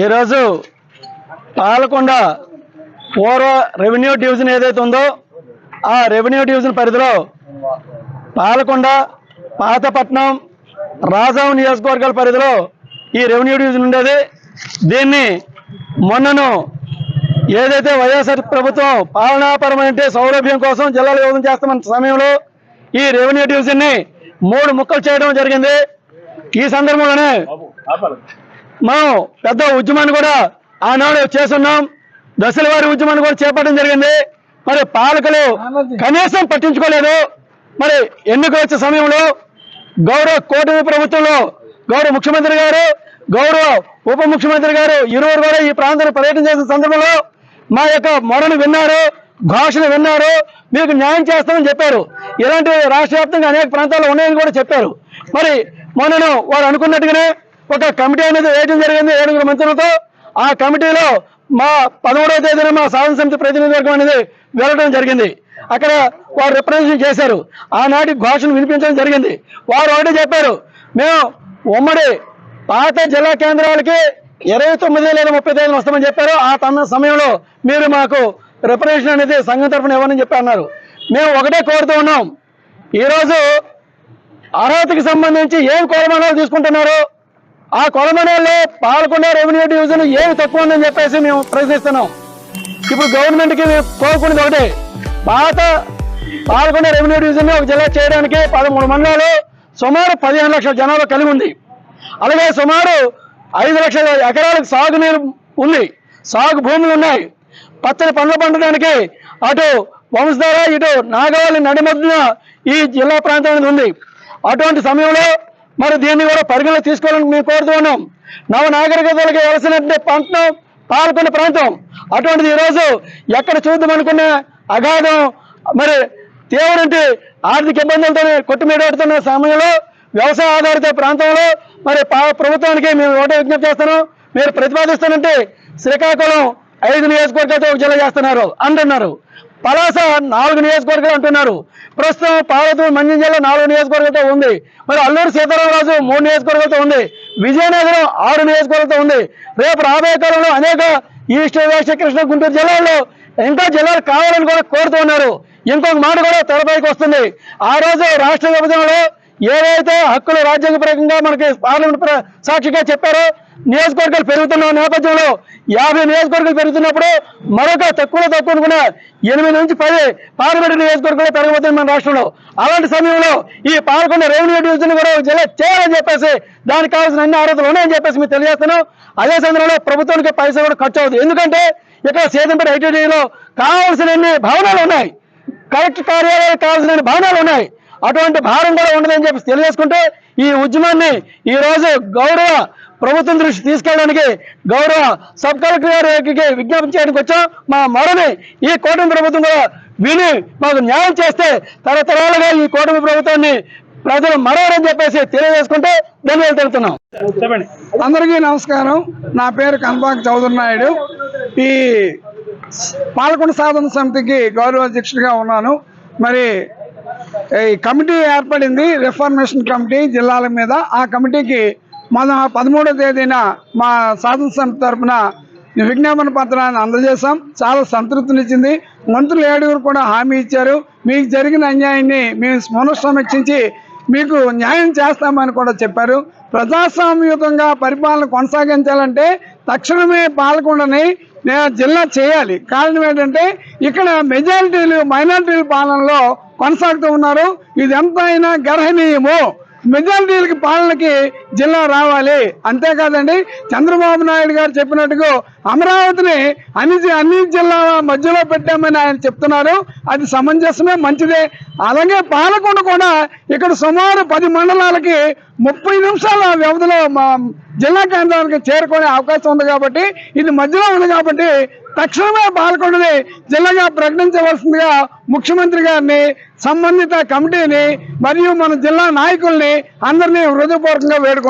ఈరోజు పాలకొండ పూర్వ revenue division ఏదైతే ఉందో ఆ రెవెన్యూ డివిజన్ పరిధిలో పాలకొండ పాతపట్నం రాజాం నియోజకవర్గాల పరిధిలో ఈ రెవెన్యూ డివిజన్ ఉండేది. దీన్ని మొన్నను ఏదైతే వైఎస్ఆర్ ప్రభుత్వం పాలనాపరమైన సౌలభ్యం కోసం జిల్లాలో యోగం చేస్తున్న సమయంలో ఈ రెవెన్యూ డివిజన్ని మూడు ముక్కలు చేయడం జరిగింది. ఈ సందర్భంలోనే మనం పెద్ద ఉద్యమాన్ని కూడా ఆనాడు చేస్తున్నాం. దశల వారి ఉద్యమాన్ని కూడా చేపట్టడం జరిగింది. మరి పాలకులు కనీసం పట్టించుకోలేదు. మరి ఎన్నికలు వచ్చే సమయంలో గౌరవ కూటమి ప్రభుత్వంలో గౌరవ ముఖ్యమంత్రి గారు గౌరవ ఉప ముఖ్యమంత్రి గారు ఇరువురు కూడా ఈ ప్రాంతాన్ని పర్యటన చేసిన సందర్భంలో మా యొక్క మొరను విన్నారు ఘోషణ విన్నారు. మీకు న్యాయం చేస్తామని చెప్పారు. ఇలాంటి రాష్ట్ర వ్యాప్తంగా అనేక ప్రాంతాల్లో ఉన్నాయని కూడా చెప్పారు. మరి మొన్నను వారు అనుకున్నట్టుగానే ఒక కమిటీ అనేది వేయడం జరిగింది ఏడుగురు మంత్రులతో. ఆ కమిటీలో మా పదమూడవ తేదీన మా సాధన సమితి ప్రతినిధివర్గం అనేది వెళ్ళడం జరిగింది. అక్కడ వారు రిప్రజెంటేషన్ చేశారు. ఆనాటి ఘోషను వినిపించడం జరిగింది. వారు ఒకటే చెప్పారు మేము ఉమ్మడి పాత జిల్లా కేంద్రాలకి ఇరవై తొమ్మిది లేదా ముప్పై తేదీన వస్తామని చెప్పారు. ఆ తన సమయంలో మీరు మాకు రిపరేషన్ అనేది సంఘం తరఫున ఇవ్వని చెప్పి అన్నారు. మేము ఒకటే కోరుతూ ఉన్నాం. ఈరోజు అర్హతకి సంబంధించి ఏం కోరమానాలు తీసుకుంటున్నారు? ఆ కొలమానాల్లో పాల్గొనే రెవెన్యూ డివిజన్ ఏమి తక్కువ ఉందని చెప్పేసి మేము ప్రశ్నిస్తున్నాం. ఇప్పుడు గవర్నమెంట్కి కోరుకునేది ఒకటే. పాత పాల్గొనే రెవెన్యూ డివిజన్ ఒక జిల్లా చేయడానికి పదమూడు మండలాలు సుమారు పదిహేను లక్షల జనాభా కలిగి ఉంది. అలాగే సుమారు ఐదు లక్షల ఎకరాలకు సాగునీరు ఉంది. సాగు భూములు ఉన్నాయి. పచ్చని పండ్లు పండడానికి అటు వంశధార ఇటు నాగవాలి నడిమధ్యన ఈ జిల్లా ప్రాంతం అనేది ఉంది. అటువంటి సమయంలో మరి దీన్ని కూడా పరిగణలో తీసుకోవాలని మేము కోరుతూ ఉన్నాం నవ నాగరికతలకు వెలసినటువంటి పంటను పాల్గొన్న ప్రాంతం. అటువంటిది ఈరోజు ఎక్కడ చూద్దాం అనుకున్న అగాధం మరి తీవ్రంటి ఆర్థిక ఇబ్బందులతో కొట్టుమీడాడుతున్న సమయంలో వ్యవసాయ ఆధారిత ప్రాంతంలో మరి పా- ప్రభుత్వానికి మేము ఓటే విజ్ఞప్తి చేస్తున్నాం. మీరు ప్రతిపాదిస్తానంటే శ్రీకాకుళం ఐదు నియోజకవర్గాలతో ఒక జిల్లా చేస్తున్నారు. అంటున్నారు పలాస నాలుగు నియోజకవర్గాలు అంటున్నారు. ప్రస్తుతం పార్వతీ మంజం జిల్లా నాలుగు నియోజకవర్గాలతో ఉంది. మరి అల్లూరు సీతారామరాజు మూడు నియోజకవర్గాలతో ఉంది. విజయనగరం ఆరు నియోజకవర్గాలతో ఉంది. రేపు రాబోయే కాలంలో అనేక ఈస్ట్ వెస్ట్ కృష్ణ గుంటూరు జిల్లాల్లో ఇంకా జిల్లాలు కావాలని కూడా కోరుతూ ఉన్నారు. ఇంకొక మాట కూడా తెరపైకి వస్తుంది. ఆ రోజు రాష్ట్ర విభజనలో ఏవైతే హక్కులు రాజ్యాంగపరంగా మనకి పార్లమెంట్ సాక్షిగా చెప్పారో నియోజకవర్గాలు పెరుగుతున్న నేపథ్యంలో యాభై నియోజకవర్గాలు పెరుగుతున్నప్పుడు మరొక తక్కువ తక్కువ కూడా ఎనిమిది నుంచి పది పార్లమెంటు నియోజకవర్గాలు పెరగబోతుంది మన రాష్ట్రంలో. అలాంటి సమయంలో ఈ పాల్గొన్న రెవెన్యూ డివిజన్ కూడా జిల్లా చేయాలని చెప్పేసి దానికి కావాల్సిన అన్ని అర్హతలు ఉన్నాయని చెప్పేసి మీకు తెలియజేస్తున్నాం. అదే సమయంలో ప్రభుత్వానికి పైసలు కూడా ఖర్చు అవుతుంది. ఎందుకంటే ఇక్కడ సేదంపేట ఐటీడీలో కావాల్సిన అన్ని భవనాలు ఉన్నాయి. కలెక్టర్ కార్యాలయానికి కావాల్సిన భవనాలు ఉన్నాయి. అటువంటి భారం కూడా ఉండదని చెప్పి తెలియజేసుకుంటే ఈ ఉద్యమాన్ని ఈ రోజు గౌరవ ప్రభుత్వం దృష్టి తీసుకెళ్ళడానికి గౌరవ సబ్ కలెక్టర్ గారికి విజ్ఞాపన చేయడానికి వచ్చాం. మా మరని ఈ కూటమి ప్రభుత్వం కూడా విని మాకు న్యాయం చేస్తే తరతరాలుగా ఈ కూటమి ప్రభుత్వాన్ని ప్రజలు మరవరని చెప్పేసి తెలియజేసుకుంటే ధన్యవాదాలు తెలుపుతున్నాం. చెప్పండి. అందరికీ నమస్కారం. నా పేరు కనబాక్ చౌదరి నాయుడు. ఈ పాలకొండ సాధన సమితికి గౌరవ అధ్యక్షుడిగా ఉన్నాను. మరి ఈ కమిటీ ఏర్పడింది రిఫార్మేషన్ కమిటీ జిల్లాల మీద. ఆ కమిటీకి మన పదమూడో తేదీన మా సాధన సమితి తరఫున విజ్ఞాపన పత్రాన్ని అందజేశాం. చాలా సంతృప్తినిచ్చింది. మంత్రులు ఏడుగురు కూడా హామీ ఇచ్చారు. మీకు జరిగిన అన్యాయాన్ని మేము పునఃసమీక్షించి మీకు న్యాయం చేస్తామని కూడా చెప్పారు. ప్రజాస్వామ్యుతంగా పరిపాలన కొనసాగించాలంటే తక్షణమే పాలకుండాని జిల్లా చేయాలి. కారణం ఏంటంటే ఇక్కడ మెజారిటీలు మైనారిటీల పాలనలో కొనసాగుతూ ఉన్నారు. ఇది ఎంతైనా అయినా గర్హనీయము. మెజారిటీలకి పాలనకి జిల్లా రావాలి. అంతేకాదండి చంద్రబాబు నాయుడు గారు చెప్పినట్టుగా అమరావతిని అన్ని అన్ని జిల్లాల మధ్యలో పెట్టామని ఆయన చెప్తున్నారు. అది సమంజసమే మంచిదే. అలాగే పాలకొండ కూడా ఇక్కడ సుమారు పది మండలాలకి ముప్పై నిమిషాల వ్యవధిలో మా జిల్లా కేంద్రానికి చేరుకునే అవకాశం ఉంది కాబట్టి ఇది మధ్యలో ఉంది కాబట్టి తక్షణమే పాల్గొండని జిల్లాగా ప్రకటించవలసిందిగా ముఖ్యమంత్రి గారిని సంబంధిత కమిటీని మరియు మన జిల్లా నాయకుల్ని అందరినీ హృదయపూర్వకంగా వేడుకుంటున్నాం.